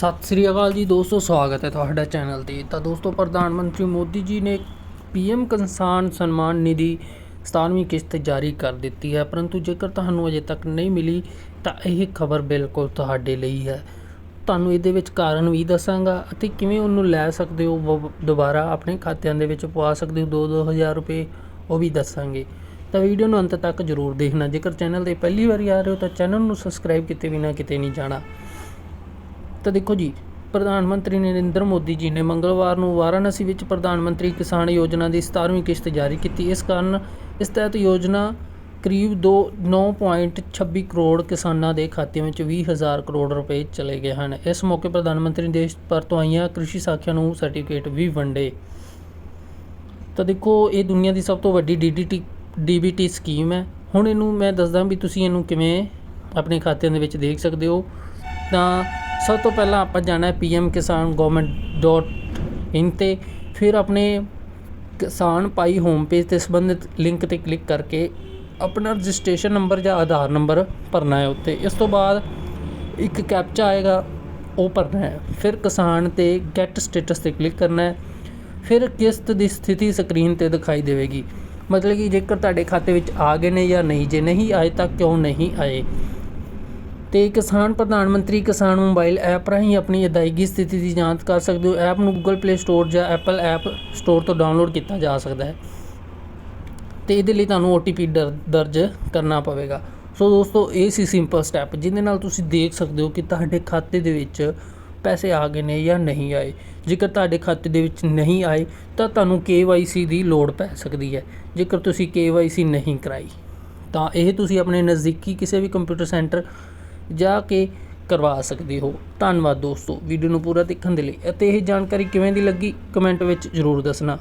ਸਤਿ ਸ੍ਰੀ ਅਕਾਲ ਜੀ ਦੋਸਤੋ, ਸਵਾਗਤ ਹੈ ਤੁਹਾਡਾ ਚੈਨਲ ਤੇ। ਤਾਂ ਦੋਸਤੋ, ਪ੍ਰਧਾਨ ਮੰਤਰੀ ਮੋਦੀ ਜੀ ਨੇ ਪੀਐਮ ਕਿਸਾਨ ਸਨਮਾਨ ਨਿਧੀ 17ਵੀਂ ਕਿਸ਼ਤ ਜਾਰੀ ਕਰ ਦਿੱਤੀ ਹੈ, ਪਰੰਤੂ ਜੇਕਰ ਤੁਹਾਨੂੰ ਅਜੇ ਤੱਕ ਨਹੀਂ ਮਿਲੀ, ਤਾਂ ਇਹ ਖਬਰ ਬਿਲਕੁਲ ਤੁਹਾਡੇ ਲਈ ਹੈ। ਤੁਹਾਨੂੰ ਇਹਦੇ ਵਿੱਚ ਕਾਰਨ ਵੀ ਦੱਸਾਂਗਾ ਅਤੇ ਕਿਵੇਂ ਉਹਨੂੰ ਲੈ ਸਕਦੇ ਹੋ, ਵ- ਦੁਬਾਰਾ ਆਪਣੇ ਖਾਤਿਆਂ ਦੇ ਵਿੱਚ ਪਵਾ ਸਕਦੇ ਹੋ 2-2000 ਰੁਪਏ ਉਹ ਵੀ ਦੱਸਾਂਗੇ। ਤਾਂ ਵੀਡੀਓ ਨੂੰ ਅੰਤ ਤੱਕ ਜ਼ਰੂਰ ਦੇਖਣਾ। ਜੇਕਰ ਚੈਨਲ ਤੇ ਪਹਿਲੀ ਵਾਰੀ ਆ ਰਹੇ ਹੋ, ਤਾਂ ਚੈਨਲ ਨੂੰ ਸਬਸਕ੍ਰਾਈਬ ਕੀਤੇ ਬਿਨਾਂ ਕਿਤੇ ਨਹੀਂ ਜਾਣਾ। ਤਾਂ ਦੇਖੋ ਜੀ, ਪ੍ਰਧਾਨ ਮੰਤਰੀ ਨਰਿੰਦਰ ਮੋਦੀ ਜੀ ਨੇ ਮੰਗਲਵਾਰ ਨੂੰ ਵਾਰਾਣਸੀ ਵਿੱਚ ਪ੍ਰਧਾਨ ਮੰਤਰੀ ਕਿਸਾਨ ਯੋਜਨਾ ਦੀ 17ਵੀਂ ਕਿਸ਼ਤ ਜਾਰੀ ਕੀਤੀ। ਇਸ ਕਾਰਨ ਇਸ ਤਹਿਤ ਯੋਜਨਾ ਕਰੀਬ 2 9.26 ਕਰੋੜ ਕਿਸਾਨਾਂ ਦੇ ਖਾਤਿਆਂ ਵਿੱਚ 20000 ਕਰੋੜ ਰੁਪਏ ਚਲੇ ਗਏ ਹਨ। ਇਸ ਮੌਕੇ ਪ੍ਰਧਾਨ ਮੰਤਰੀ ਨੇ ਦੇਸ਼ ਭਰ ਤੋਂ ਆਈਆਂ ਕ੍ਰਿਸ਼ੀ ਸਾਖੀਆਂ ਨੂੰ ਸਰਟੀਫਿਕੇਟ ਵੀ ਵੰਡੇ। ਤਾਂ ਦੇਖੋ, ਇਹ ਦੁਨੀਆ ਦੀ ਸਭ ਤੋਂ ਵੱਡੀ ਡੀਡੀਟੀ ਡੀਬੀਟੀ ਸਕੀਮ ਹੈ। ਹੁਣ ਇਹਨੂੰ ਮੈਂ ਦੱਸਦਾ ਵੀ ਤੁਸੀਂ ਇਹਨੂੰ ਕਿਵੇਂ ਆਪਣੇ ਖਾਤਿਆਂ ਦੇ ਵਿੱਚ ਦੇਖ ਸਕਦੇ ਹੋ। ਤਾਂ ਸਭ ਤੋਂ ਪਹਿਲਾਂ ਆਪਾਂ ਜਾਣਾ ਹੈ ਪੀਐਮ ਕਿਸਾਨ ਗੌਰਮੈਂਟ ਡੋਟ ਇਨ ਤੇ, ਫਿਰ ਆਪਣੇ ਕਿਸਾਨ ਪਾਈ ਹੋਮ ਪੇਜ ਤੇ ਸੰਬੰਧਿਤ ਲਿੰਕ ਤੇ ਕਲਿੱਕ ਕਰਕੇ ਆਪਣਾ ਰਜਿਸਟ੍ਰੇਸ਼ਨ ਨੰਬਰ ਜਾਂ ਆਧਾਰ ਨੰਬਰ ਭਰਨਾ ਹੈ ਉੱਤੇ। ਇਸ ਤੋਂ ਬਾਅਦ ਇੱਕ ਕੈਪਚਾ ਆਏਗਾ, ਉਹ ਭਰਨਾ ਹੈ। ਫਿਰ ਕਿਸਾਨ ਤੇ ਗੈਟ ਸਟੇਟਸ ਤੇ ਕਲਿੱਕ ਕਰਨਾ ਹੈ। ਫਿਰ ਕਿਸ਼ਤ ਦੀ ਸਥਿਤੀ ਸਕਰੀਨ ਤੇ ਦਿਖਾਈ ਦੇਵੇਗੀ। ਮਤਲਬ ਕਿ ਜੇਕਰ ਤੁਹਾਡੇ ਖਾਤੇ ਵਿੱਚ ਆ ਗਏ ਨੇ ਜਾਂ ਨਹੀਂ, ਜੇ ਨਹੀਂ ਆਏ ਤਾਂ ਕਿਉਂ ਨਹੀਂ ਆਏ? ਤੇ ਕਿਸਾਨ ਪ੍ਰਧਾਨ ਮੰਤਰੀ ਕਿਸਾਨ ਮੋਬਾਈਲ ਐਪ ਰਾਹੀਂ ਆਪਣੀ ਅਦਾਇਗੀ ਸਥਿਤੀ ਦੀ ਜਾਂਚ ਕਰ ਸਕਦੇ ਹੋ। ਐਪ ਨੂੰ Google Play Store ਜਾਂ Apple ਐਪ ਸਟੋਰ ਤੋਂ ਡਾਊਨਲੋਡ ਕੀਤਾ ਜਾ ਸਕਦਾ ਹੈ। ਤੇ ਇਹਦੇ ਲਈ ਤੁਹਾਨੂੰ OTP ਦਰ- ਦਰਜ ਕਰਨਾ ਪਵੇਗਾ। ਸੋ ਦੋਸਤੋ, ਇਹ ਸੀ ਸਿੰਪਲ ਸਟੈਪ ਜਿਹਦੇ ਨਾਲ ਤੁਸੀਂ ਦੇਖ ਸਕਦੇ ਹੋ ਕਿ ਤੁਹਾਡੇ ਖਾਤੇ ਦੇ ਵਿੱਚ ਪੈਸੇ ਆ ਗਏ ਨੇ ਜਾਂ ਨਹੀਂ ਆਏ। ਜੇਕਰ ਤੁਹਾਡੇ ਖਾਤੇ ਦੇ ਵਿੱਚ ਨਹੀਂ ਆਏ, ਤਾਂ ਤੁਹਾਨੂੰ KYC ਦੀ ਲੋੜ ਪੈ ਸਕਦੀ ਹੈ। ਜੇਕਰ ਤੁਸੀਂ KYC ਨਹੀਂ ਕਰਾਈ, ਤਾਂ ਇਹ ਤੁਸੀਂ ਆਪਣੇ ਨਜ਼ਦੀਕੀ ਕਿਸੇ ਵੀ ਕੰਪਿਊਟਰ ਸੈਂਟਰ ਜਾ ਕੇ ਕਰਵਾ ਸਕਦੇ ਹੋ। ਧੰਨਵਾਦ ਦੋਸਤੋ। ਵੀਡੀਓ ਨੂੰ ਪੂਰਾ ਦੇਖਣ ਦੇ ਲਈ ਅਤੇ ਇਹ ਜਾਣਕਾਰੀ ਕਿਵੇਂ ਦੀ ਲੱਗੀ, ਕਮੈਂਟ ਵਿੱਚ ਜ਼ਰੂਰ ਦੱਸਣਾ।